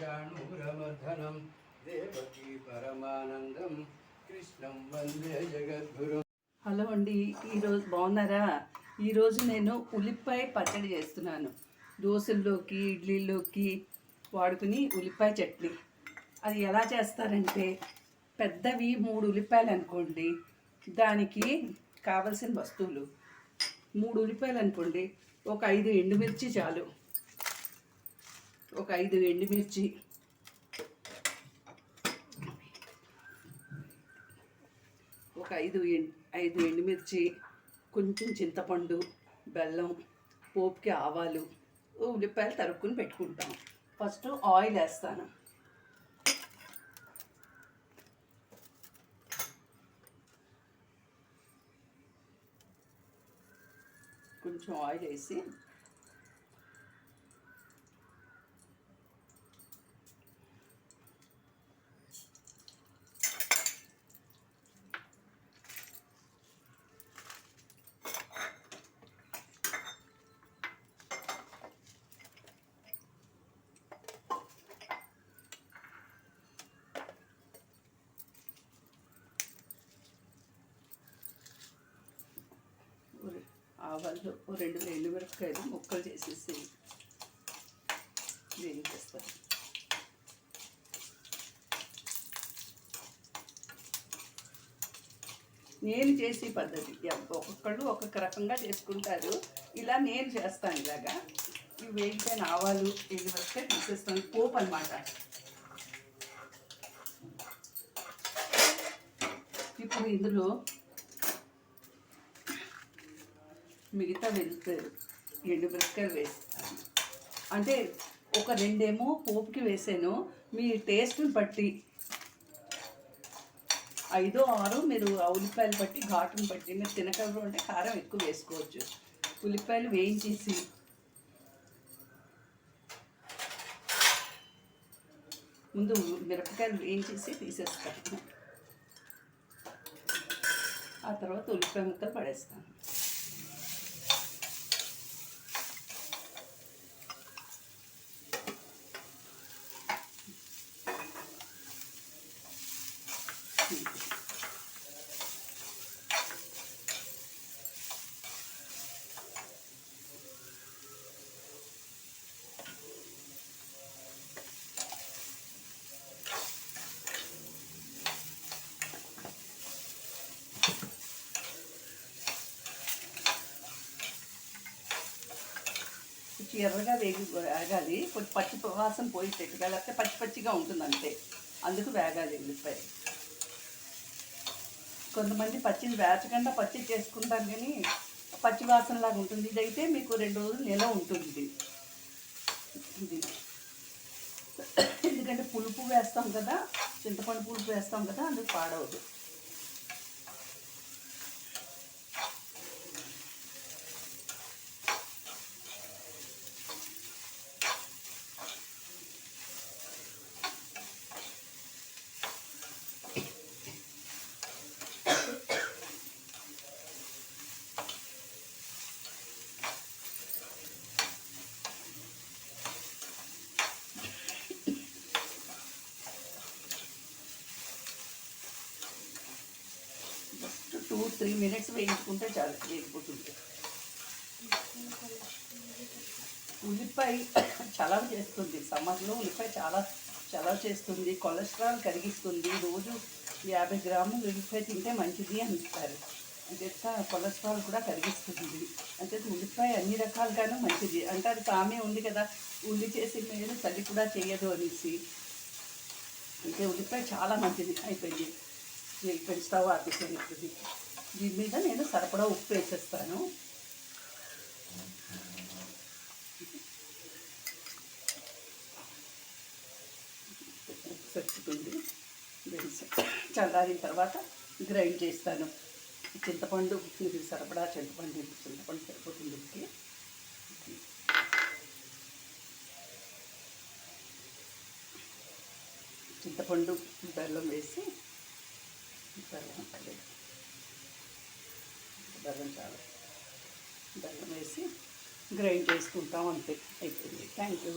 చాణూరమర్ధనం దేవకీ పరమానందం కృష్ణం వందే జగద్గురు హలో అండి ఈరోజు బాగున్నారా? ఈరోజు నేను ఉల్లిపాయ పచ్చడి చేస్తున్నాను. దోశల్లోకి ఇడ్లీలోకి వాడుకుని ఉల్లిపాయ చట్నీ. అది ఎలా చేస్తారంటే పెద్దవి మూడు ఉల్లిపాయలు అనుకోండి దానికి కావలసిన వస్తువులు మూడు ఉల్లిపాయలు అనుకోండి ఒక ఐదు ఎండుమిర్చి చాలు. ఒక ఐదు ఎండుమిర్చి ఒక ఐదు ఐదు ఎండుమిర్చి కొంచెం చింతపండు బెల్లం పోపుకి ఆవాలు ఉల్లిపాయలు తరుక్కుని పెట్టుకుంటాం. ఫస్ట్ ఆయిల్ వేస్తాను. కొంచెం ఆయిల్ వేసి ఆవాలు ఓ రెండు ఎండు మిరపకాయలు ముక్కలు చేసేసి వేయించేస్తాను. నేను చేసే పద్ధతి ఒక్కొక్కళ్ళు ఒక్కొక్క రకంగా చేసుకుంటారు. ఇలా నేను చేస్తాను ఇలాగా. ఇవి వేయించిన ఆవాలు ఎండు మిరపకాయ తీసేస్తాను. పోపు అనమాట ఇప్పుడు ఇందులో మిగతా వెళ్తారు ఎండు మిరపకాయలు వేస్తాను. అంటే ఒక రెండేమో పోపుకి వేసాను. మీ టేస్ట్ని బట్టి ఐదో ఆరు మీరు ఆ ఉల్లిపాయలు బట్టి ఘాటుని బట్టి మీరు తినగలరు అంటే కారం ఎక్కువ వేసుకోవచ్చు. ఉల్లిపాయలు వేయించేసి ముందు మిరపకాయలు వేయించేసి తీసేస్తాను. ఆ తర్వాత ఉల్లిపాయ ముక్కలు పడేస్తాను. ఎర్రగా వేగి వేగాలి. కొంచెం పచ్చి వాసన పోయేటట్టుగా లేకపోతే పచ్చి పచ్చిగా ఉంటుంది అంతే అందుకు వేగాలి ఉల్లిపాయ. కొంతమంది పచ్చిని వేచకుండా పచ్చి చేసుకుంటారు కానీ పచ్చి వాసనలాగా ఉంటుంది. ఇదైతే మీకు రెండు రోజులు నిలవ ఉంటుంది ఇది. ఇది. ఎందుకంటే పులుపు వేస్తాం కదా చింతపండు పులుపు వేస్తాం కదా అందుకు పాడవదు. త్రీ మినిట్స్ వేయించుకుంటే చాలు వేగిపోతుంది. ఉల్లిపాయ చలవ చేస్తుంది. సమ్మర్లో ఉల్లిపాయ చాలా చలవ చేస్తుంది. కొలెస్ట్రాల్ కరిగిస్తుంది. రోజు యాభై గ్రాములు ఉల్లిపాయ తింటే మంచిది అంటారు. అంతేకా కొలెస్ట్రాల్ కూడా కరిగిస్తుంది. అంటే ఉల్లిపాయ అన్ని రకాలుగాను మంచిది. అంటే అది తామే ఉంది కదా ఉల్లి చేసి మేలు తల్లి కూడా చేయదు అనేసి. అంటే ఉల్లిపాయ చాలా మంచిది అయిపోయింది. ఇక్కడ స్టవ్ ఆపేసాను ఇప్పుడు దీని మీద నేను సరిపడా ఉప్పు వేసేస్తాను. ఉప్పు సరిపోతుంది చల్లారిన తర్వాత గ్రైండ్ చేస్తాను. చింతపండు ఇది సరిపడా చింతపండు చింతపండు సరిపోతుంది ఉప్పుకి. చింతపండు బెల్లం వేసి బెల్లం లేదు. బెల్లం చాలా బెల్లం వేసి గ్రైండ్ చేసుకుంటాం అంతే అయిపోయింది థ్యాంక్ యూ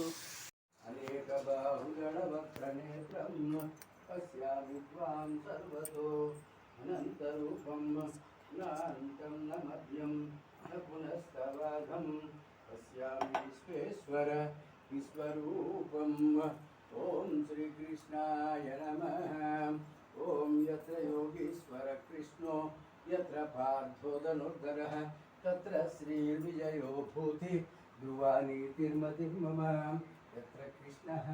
అనేక वक्रबाहुगणवक्रनेत्रं पश्यामि त्वां सर्वतो अनन्तरूपं नान्तं न मध्यं न पुनस्तवाधं पश्यामि विश्वेश्वर विश्वरूपम् ॐ श्रीकृष्णाय नमः ॐ यत्र योगीश्वर कृष्णो यत्र पार्थोदनुर्धरः तत्र श्रीर्विजयो भूति ध्रुवा यत्र कृष्णः